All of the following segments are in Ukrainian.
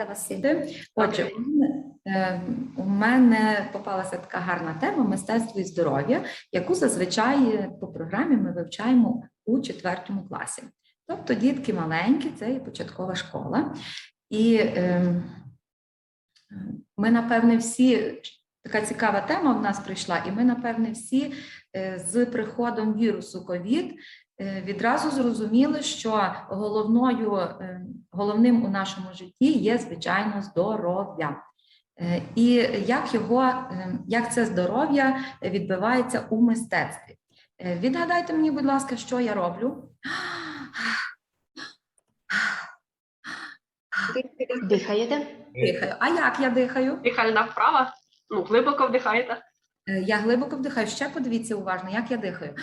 рада вас всіх. Отже, у мене, е, у мене попалася така гарна тема мистецтво і здоров'я, яку зазвичай по програмі ми вивчаємо у четвертому класі. Тобто дітки маленькі, це є початкова школа. І е, ми, напевне, всі. Така цікава тема в нас прийшла, і ми, напевне, всі е, з приходом вірусу ковід відразу зрозуміли, що головною, е, головним у нашому житті є, звичайно, здоров'я. Е, І як його, е, як це здоров'я відбивається у мистецтві. Е, Відгадайте мені, будь ласка, що я роблю? Дихаєте? Дихаю. А як я дихаю? Дихальна вправа. Ну, глибоко вдихаєте. Е, Я глибоко вдихаю. Ще подивіться уважно, як я дихаю.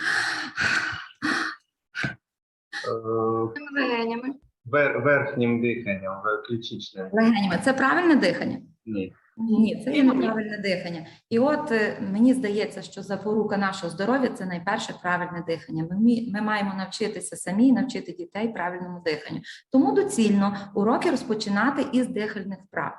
Е, Легенями. вер- Верхнім диханням, ключичним. Легенями. Це правильне дихання? Ні. Ні, це є неправильне дихання. І от е, мені здається, що запорука нашого здоров'я це найперше правильне дихання. Ми, ми маємо навчитися самі навчити дітей правильному диханню. Тому доцільно уроки розпочинати із дихальних вправ.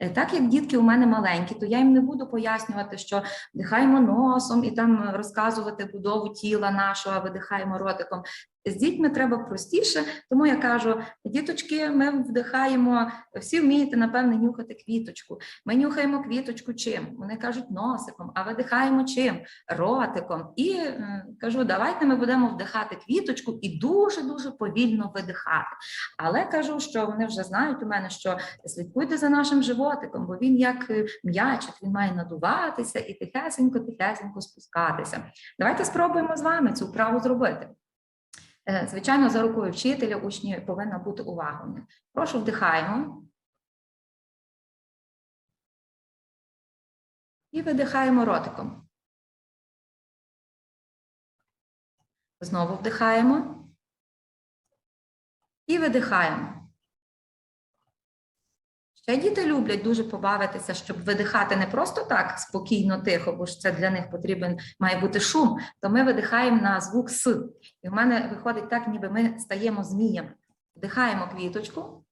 Е, Так як дітки у мене маленькі, то я їм не буду пояснювати, що дихаємо носом і там розказувати будову тіла нашого, а видихаємо ротиком. З дітьми треба простіше, тому я кажу: діточки, ми вдихаємо, всі вмієте, напевне, нюхати квіточку. Ми нюхаємо квіточку чим? Вони кажуть носиком, а видихаємо чим? Ротиком. І е, кажу, давайте ми будемо вдихати квіточку і дуже-дуже повільно видихати. Але кажу, що вони вже знають у мене, що слідкуйте за нашим животиком, бо він як е, м'ячик, він має надуватися і тихесенько-тихесенько спускатися. Давайте спробуємо з вами цю вправу зробити. Е, Звичайно, за рукою вчителя учні повинна бути увагою. Прошу вдихаємо. І видихаємо ротиком. Знову вдихаємо. І видихаємо. Ще діти люблять дуже побавитися, щоб видихати не просто так спокійно, тихо, бо ж це для них потрібен має бути шум. То ми видихаємо на звук С. І в мене виходить так, ніби ми стаємо зміями. Вдихаємо квіточку.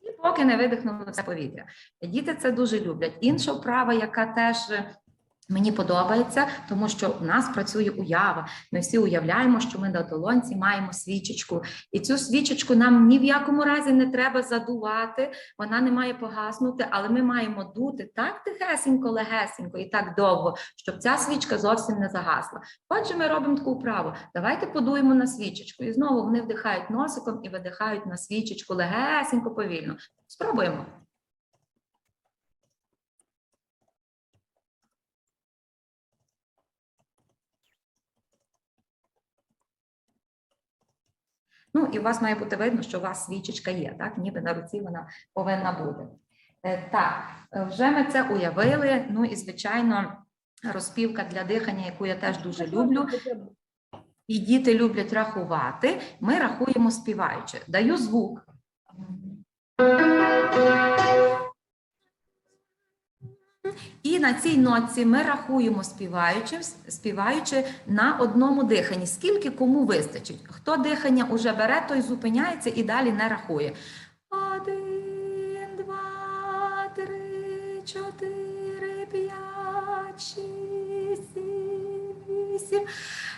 І поки не видихнуло все повітря. Діти це дуже люблять. Інша вправа, яка теж мені подобається, тому що у нас працює уява. Ми всі уявляємо, що ми на долонці маємо свічечку, і цю свічечку нам ні в якому разі не треба задувати, вона не має погаснути, але ми маємо дути так тихесенько, легесенько і так довго, щоб ця свічка зовсім не загасла. Отже, ми робимо таку вправу. Давайте подуємо на свічечку. І знову вони вдихають носиком і видихають на свічечку легесенько, повільно. Спробуємо. Ну, і у вас має бути видно, що у вас свічечка є, так? Ніби на руці вона повинна бути. Е, Так, е, вже ми це уявили. Ну і, звичайно, розпівка для дихання, яку я теж дуже люблю. І діти люблять рахувати. Ми рахуємо співаючи. Даю звук. І на цій нотці ми рахуємо співаючи, співаючи на одному диханні. Скільки кому вистачить? Хто дихання уже бере, той зупиняється і далі не рахує. Один, два, три, чотири, п'ять, шість, сім, вісім.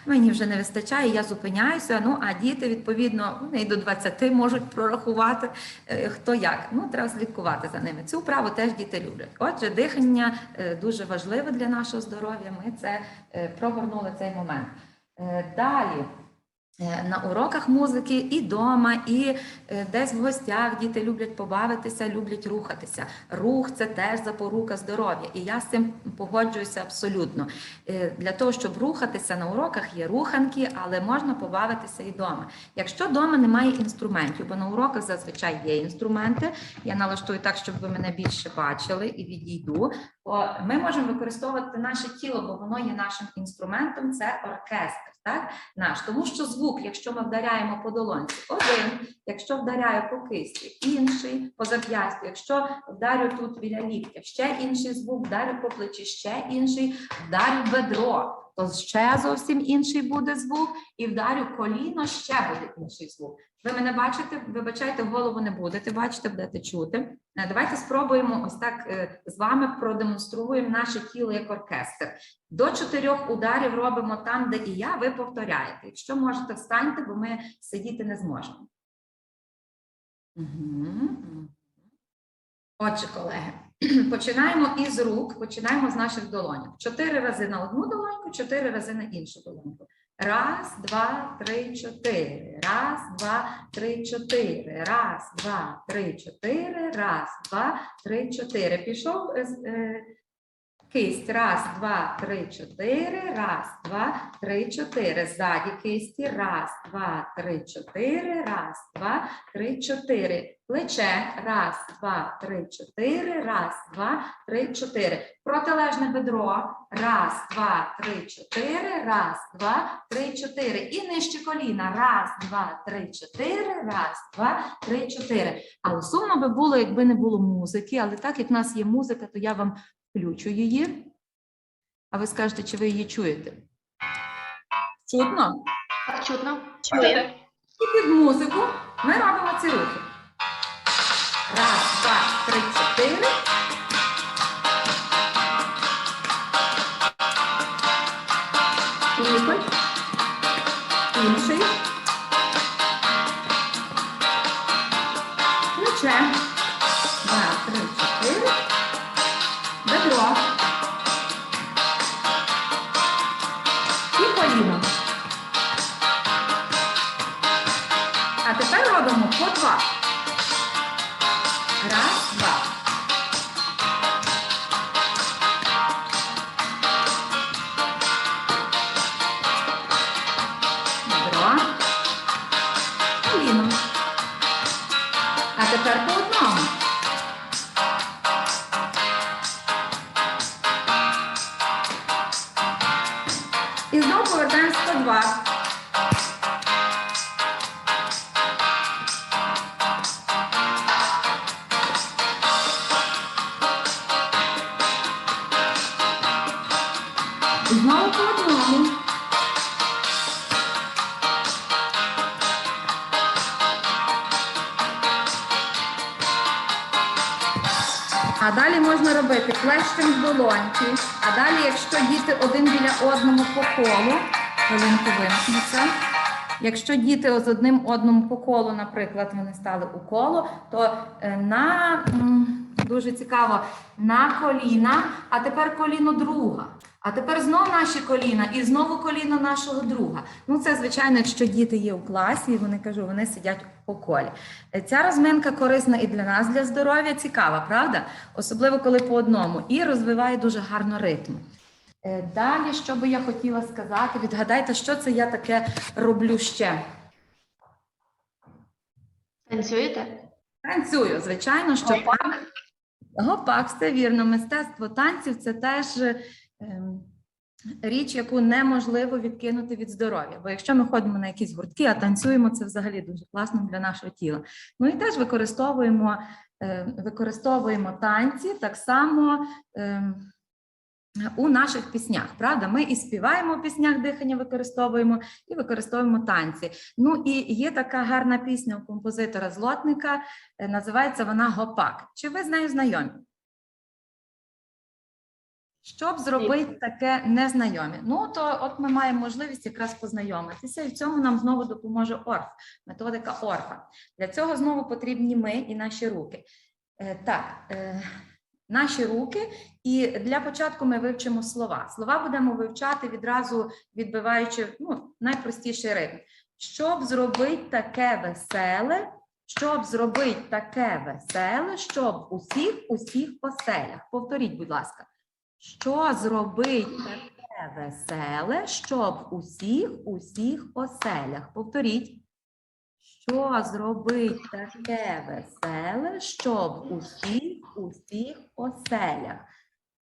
Мені вже не вистачає, я зупиняюся. Ну а діти, відповідно, вони і до 20 можуть прорахувати е, хто як. Ну, треба слідкувати за ними. Цю вправу теж діти люблять. Отже, дихання е, дуже важливе для нашого здоров'я. Ми це е, прогорнули цей момент. Далі. Е, На уроках музики і вдома, і е, десь в гостях діти люблять побавитися, люблять рухатися. Рух це теж запорука здоров'я, і я з цим погоджуюся абсолютно. Е, Для того, щоб рухатися на уроках, є руханки, але можна побавитися і вдома. Якщо вдома немає інструментів, бо на уроках зазвичай є інструменти, я налаштую так, щоб ви мене більше бачили і відійду. О, ми можемо використовувати наше тіло, бо воно є нашим інструментом, це оркестр, так? Наш. Тому що звук, якщо ми вдаряємо по долонці, один, якщо вдаряю по кисті, інший по зап'ястю, якщо вдарю тут біля ліктя, ще інший звук, вдарю по плечі, ще інший, вдарю бедро. То ще зовсім інший буде звук, і вдарю коліно, ще буде інший звук. Ви мене бачите, вибачайте, голову не будете бачите, будете чути. Е, Давайте спробуємо ось так е, з вами продемонструємо наше тіло як оркестр. До чотирьох ударів робимо там, де і я, ви повторяєте. Якщо можете, встаньте, бо ми сидіти не зможемо. Мгм. Отже, колеги, починаємо із рук, починаємо з наших долонів. Чотири рази на одну долоньку, чотири рази на іншу долоньку. Раз, два, три, чотири. Раз, два, три, чотири. Раз, два, три, чотири. Раз, два, три, чотири. Пішов е, е, кисть. Раз, два, три, чотири. Раз, два, три, чотири. Ззаді кисті. Раз, два, три, чотири. Раз, два, три, чотири. Плече. Раз, два, три, чотири. Раз, два, три, чотири. Протилежне бедро. Раз, два, три, чотири. Раз, два, три, чотири. І нижче коліна. Раз, два, три, чотири. Раз, два, три, чотири. Але сумно би було, якби не було музики. Але так як в нас є музика, то я вам включу її. А ви скажете, чи ви її чуєте? Чутно? Так, чутно. Чуєте. І під музику ми робимо ці рухи. Раз, два, три, чотири. Ніколь. А тепер по одному. І знову повертаємось по два. Можна робити в долоньки. А далі, якщо діти один біля одного по колу, хвилинку вимкнуться. Якщо діти з одним одному по колу, наприклад, вони стали у коло, то е, на дуже цікаво на коліна, а тепер коліно друга. А тепер знову наші коліна і знову коліно нашого друга. Ну, це звичайно, якщо діти є у класі, і вони кажу, вони сидять по колі. Ця розминка корисна і для нас, для здоров'я, цікава, правда? Особливо коли по одному, і розвиває дуже гарно ритм. Е, Далі, що би я хотіла сказати, відгадайте, що це я таке роблю ще. Танцюєте? Танцюю, звичайно, що Гопак? Гопак, все вірно. Мистецтво танців це теж ем, річ, яку неможливо відкинути від здоров'я. Бо якщо ми ходимо на якісь гуртки, а танцюємо, це взагалі дуже класно для нашого тіла. Ну і теж використовуємо, е, використовуємо танці так само. У наших піснях, правда, ми і співаємо у піснях дихання, використовуємо і використовуємо танці. Ну і є така гарна пісня у композитора Злотника, е, називається вона Гопак. Чи ви з нею знайомі? Щоб зробити таке незнайомі. Ну, то от ми маємо можливість якраз познайомитися, і в цьому нам знову допоможе ОРФ, методика ОРФа. Для цього знову потрібні ми і наші руки. Е, так, е, наші руки, і для початку ми вивчимо слова. Слова будемо вивчати відразу відбиваючи ну, найпростіший ритм. Щоб зробити таке веселе, щоб зробити таке веселе, щоб усіх усіх оселях. Повторіть, будь ласка. Що зробить таке веселе, щоб усіх усіх оселях? Повторіть. Що зробить таке веселе, щоб усіх усіх оселях?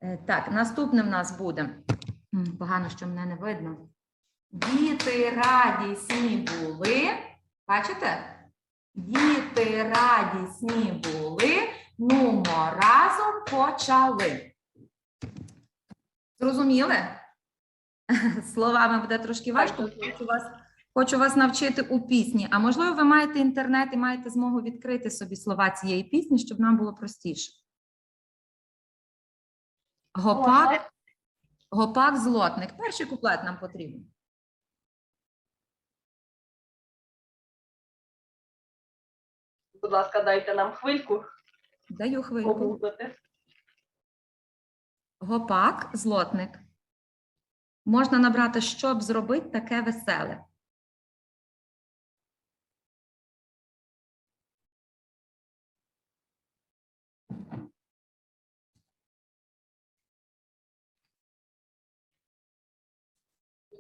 Е, Так, наступним в нас буде. Погано, що мене не видно. Діти радісні були. Бачите? Діти радісні були. Нумо разом почали. Зрозуміли? Словами буде трошки важко. Хочу вас, хочу вас навчити у пісні. А можливо, ви маєте інтернет і маєте змогу відкрити собі слова цієї пісні, щоб нам було простіше. Гопак, гопак, злотник. Перший куплет нам потрібен. Будь ласка, дайте нам хвильку Даю хвильку. Гопак, злотник. Можна набрати, щоб зробити таке веселе.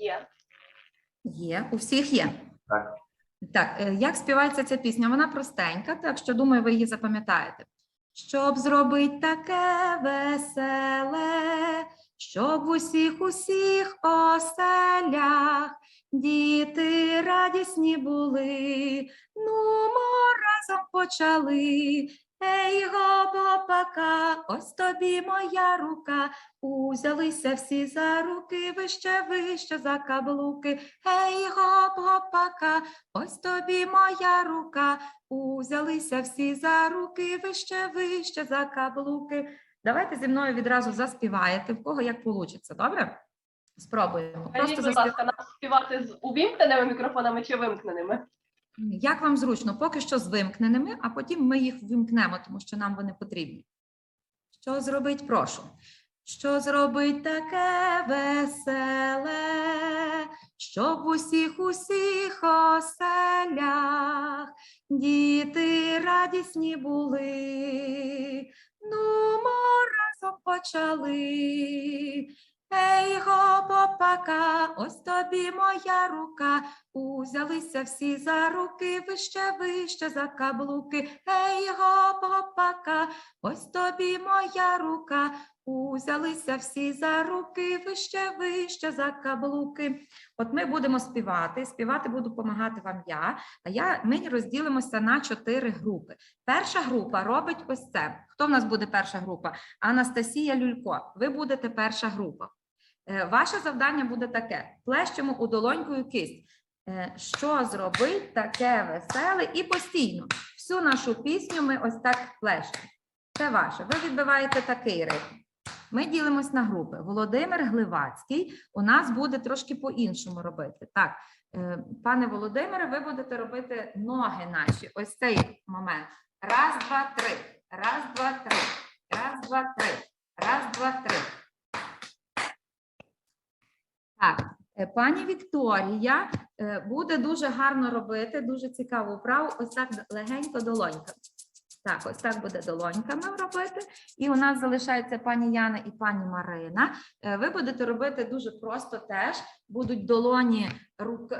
Є. Є, у всіх є. Так. Так, е, як співається ця пісня? Вона простенька, так що думаю, ви її запам'ятаєте. Щоб зробити таке веселе, щоб в усіх усіх оселях діти радісні були, ну разом почали. Ей, гопака, ось тобі моя рука, узялися всі за руки, вище, вище за каблуки. Ей, гоп-гопака, ось тобі моя рука, узялися всі за руки, вище, вище за каблуки. Давайте зі мною відразу заспіваєте, в кого як вийде, добре? Спробуємо. Просто будь заспів... ласка, нам співати з увімкненими мікрофонами чи вимкненими? Як вам зручно? Поки що з вимкненими, а потім ми їх вимкнемо, тому що нам вони потрібні. Що зробить, прошу? Що зробить таке веселе, щоб в усіх усіх оселях діти радісні були, ну разом почали. Ей, гопопака, ось тобі моя рука, Узялися всі за руки, вище, вище за каблуки. Ей, гопопака, ось тобі моя рука. Узялися всі за руки, вище, вище за каблуки. От ми будемо співати. Співати буду допомагати вам я. А я ми розділимося на чотири групи. Перша група робить ось це. Хто в нас буде перша група? Анастасія Люлько. Ви будете перша група. Е, Ваше завдання буде таке: плещемо у долонькою кисть. Е, Що зробить таке веселе і постійно. Всю нашу пісню ми ось так плещемо. Це ваше. Ви відбиваєте такий ритм. Ми ділимось на групи. Володимир Гливацький у нас буде трошки по-іншому робити. Так, е, пане Володимире, ви будете робити ноги наші. Ось цей момент. Раз, два, три. Раз, два, три. Раз, два, три. Раз, два, три. Так, е, пані Вікторія е, буде дуже гарно робити, дуже цікаву вправу. Ось так легенько долоньками. Так, ось так буде долоньками робити. І у нас залишається пані Яна і пані Марина. Е, Ви будете робити дуже просто теж. Будуть долоні рук,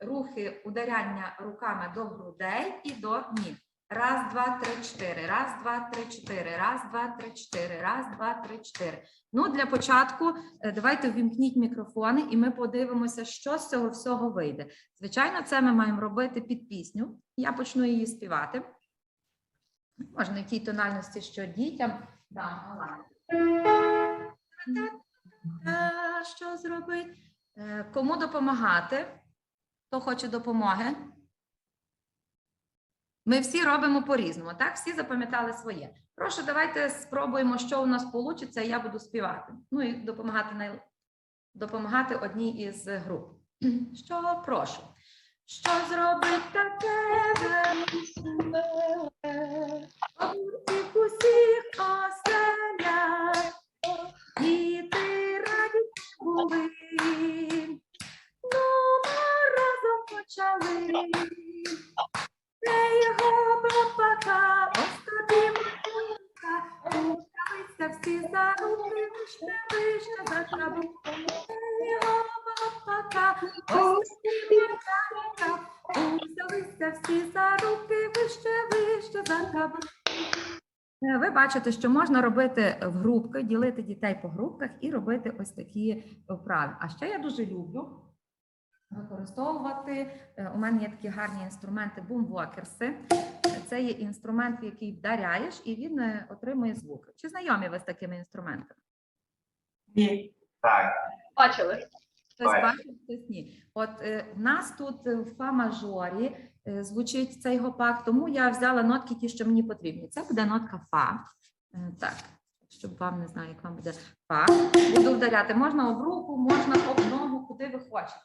рухи ударяння руками до грудей і до ніг. Раз, два, три, чотири. Раз, два, три, чотири. Раз, два, три, чотири. Раз, два, три, чотири. Ну, для початку е, давайте ввімкніть мікрофони, і ми подивимося, що з цього всього вийде. Звичайно, це ми маємо робити під пісню. Я почну її співати. Можна в тій тональності, що дітям. Да, ну Що зробити? Е, Кому допомагати? Хто хоче допомоги? Ми всі робимо по-різному, так? Всі запам'ятали своє. Прошу, давайте спробуємо, що у нас вийде, я буду співати. Ну і допомагати най... допомагати одній із груп. Що прошу? Що зробить таке веселе? Усіх усіх оселях бачите, що можна робити в групки, ділити дітей по групках і робити ось такі вправи. А ще я дуже люблю використовувати. е, У мене є такі гарні інструменти бумвокерси. Це є інструмент, в який вдаряєш, і він е, отримує звук. Чи знайомі ви з такими інструментами? Так. Бачили? Хтось бачив, хтось ні. От е, в нас тут в фа мажорі звучить цей гопак, тому я взяла нотки, ті, що мені потрібні. Це буде нотка фа. Е, так, щоб вам не знаю, як вам буде фа. Буду вдаряти. Можна об руку, можна об ногу, куди ви хочете.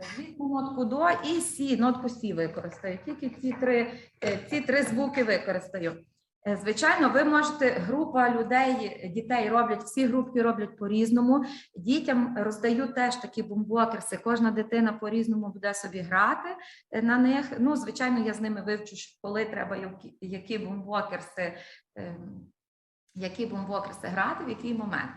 Е, Візьму нотку до і сі, нотку сі використаю. Тільки ці три, е, ці три звуки використаю. Е, Звичайно, ви можете, група людей, дітей роблять, всі групки роблять по-різному. Дітям роздаю теж такі бумбокерси. Кожна дитина по-різному буде собі грати е, на них. Ну, звичайно, я з ними вивчу, коли треба які, бумбокерси, ем, які бумбокерси грати, в який момент.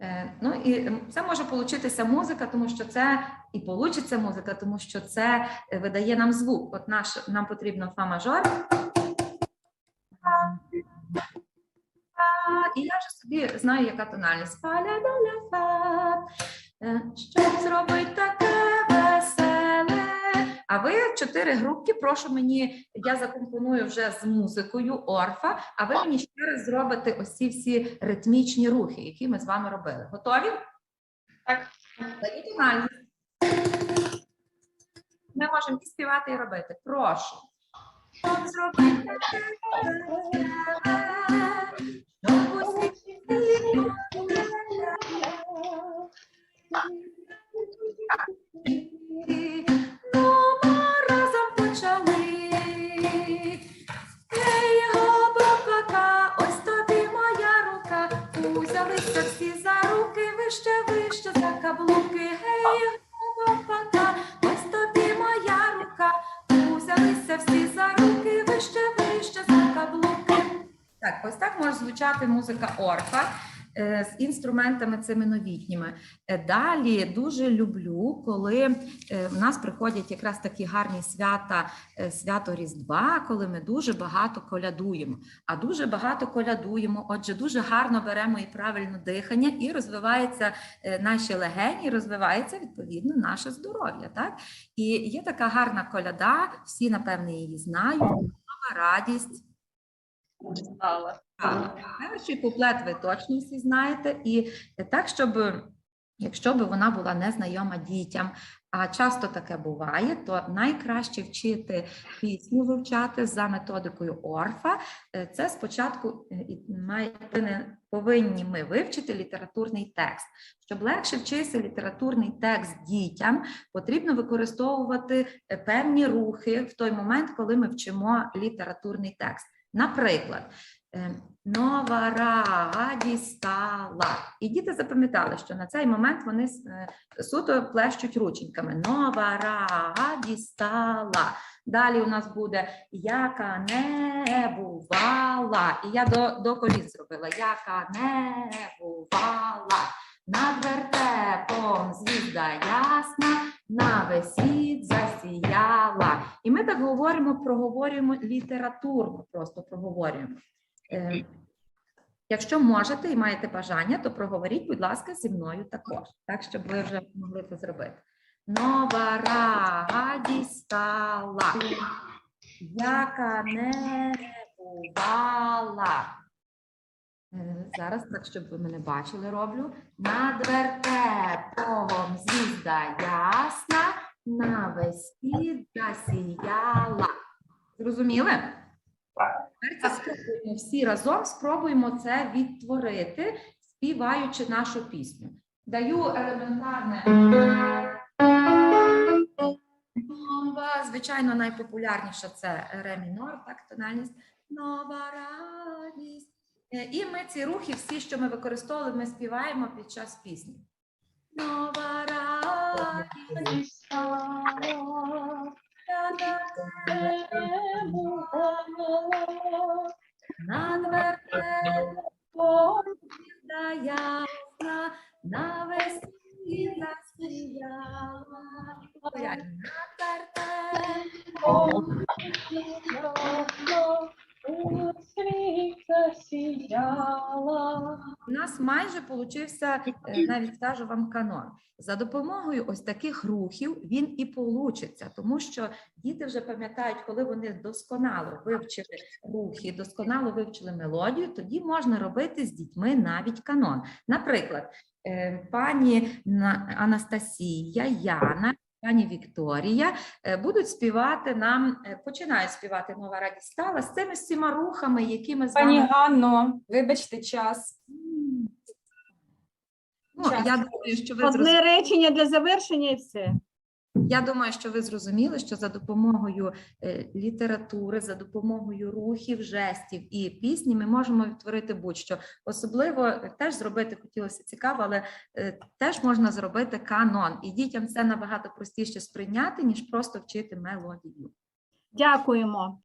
Е, Ну і це може получитися музика, тому що це і получиться музика, тому що це е, видає нам звук. От наш нам потрібно фа мажор. І я вже собі знаю, яка тональність. Фа ля ля ля фа. Е, Щоб зробити таке веселе. А ви чотири групки, прошу мені, я закомпоную вже з музикою орфа, а ви мені ще раз зробите ось ці всі ритмічні рухи, які ми з вами робили. Готові? Так. Тональність. Ми можемо і співати, і робити. Прошу. Щоб зробити Узялися всі за руки, вище, вище за каблуки. Звучати музика орфа е, з інструментами цими новітніми. Е, Далі дуже люблю, коли е, в нас приходять якраз такі гарні свята, свято Різдва, коли ми дуже багато колядуємо. А дуже багато колядуємо, отже, дуже гарно беремо і правильно дихання, і розвиваються наші легені, розвивається відповідно наше здоров'я. Так? І є така гарна коляда, всі, напевне, її знають. Радість. Стала. Перший куплет ви точно всі знаєте, і так, щоб якщо б вона була незнайома дітям, а часто таке буває, то найкраще вчити пісню вивчати за методикою Орфа. Е, Це спочатку е, має- повинні ми вивчити літературний текст. Щоб легше вчитися літературний текст дітям, потрібно використовувати е, певні рухи в той момент, коли ми вчимо літературний текст. Наприклад, е, нова радість стала. І діти запам'ятали, що на цей момент вони е, суто плещуть рученьками. Нова радість стала. Далі у нас буде яка не бувала. І я до, до коліс зробила. Яка не бувала. Над вертепом звізда ясна, на весь світ засіяла. І ми так говоримо, проговорюємо літературно, просто проговорюємо. Е, Якщо можете і маєте бажання, то проговоріть, будь ласка, зі мною також, так, щоб ви вже могли це зробити. Нова радість стала, яка не бувала. Е, Зараз так, щоб ви мене бачили, роблю. Над вертепом звізда ясна, на світ засіяла. Зрозуміли? Так. Тепер спробуємо всі разом спробуємо це відтворити, співаючи нашу пісню. Даю елементарне. Нова, звичайно, найпопулярніше це ре мінор, так, тональність. Нова радість. Е, І ми ці рухи, всі, що ми використовували, ми співаємо під час пісні. Нова радість. Майже получився, е, навіть скажу вам, канон. За допомогою ось таких рухів він і получиться, тому що діти вже пам'ятають, коли вони досконало вивчили рухи, досконало вивчили мелодію, тоді можна робити з дітьми навіть канон. Наприклад, е, пані Анастасія, Яна. Пані Вікторія е, будуть співати нам, починають співати нова радість стала з цими всіма рухами, які ми з Пані Ганно, вибачте час. Ну, Час. я думаю, що ви зрозуміли. Одне речення для завершення і все. Я думаю, що ви зрозуміли, що за допомогою е, літератури, за допомогою рухів, жестів і пісні ми можемо відтворити будь-що. Особливо е, теж зробити хотілося цікаво, але е, теж можна зробити канон. І дітям це набагато простіше сприйняти, ніж просто вчити мелодію. Дякуємо.